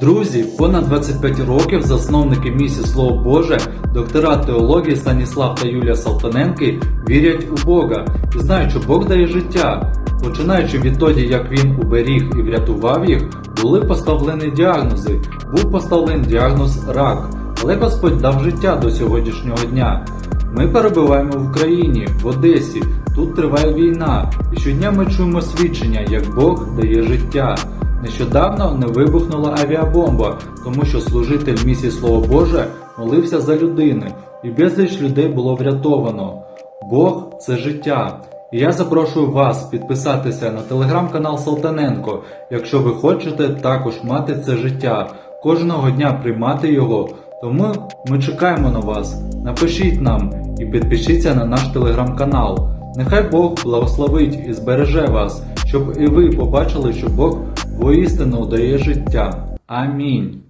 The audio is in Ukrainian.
Друзі, понад 25 років засновники місії Слово Боже, доктора теології Станіслав та Юлія Салтаненки вірять у Бога і знають, що Бог дає життя. Починаючи відтоді, як він уберіг і врятував їх, були поставлені діагнози. Був поставлений діагноз рак, але Господь дав життя до сьогоднішнього дня. Ми перебуваємо в Україні, в Одесі. Тут триває війна, і щодня ми чуємо свідчення, як Бог дає життя. Нещодавно не вибухнула авіабомба, тому що служитель місії Слово Боже молився за людини, і безліч людей було врятовано. Бог це життя. І я запрошую вас підписатися на телеграм-канал Салтаненко, якщо ви хочете також мати це життя, кожного дня приймати його. Тому ми чекаємо на вас. Напишіть нам і підпишіться на наш телеграм-канал. Нехай Бог благословить і збереже вас, щоб і ви побачили, що Бог воістину дає життя. Амінь.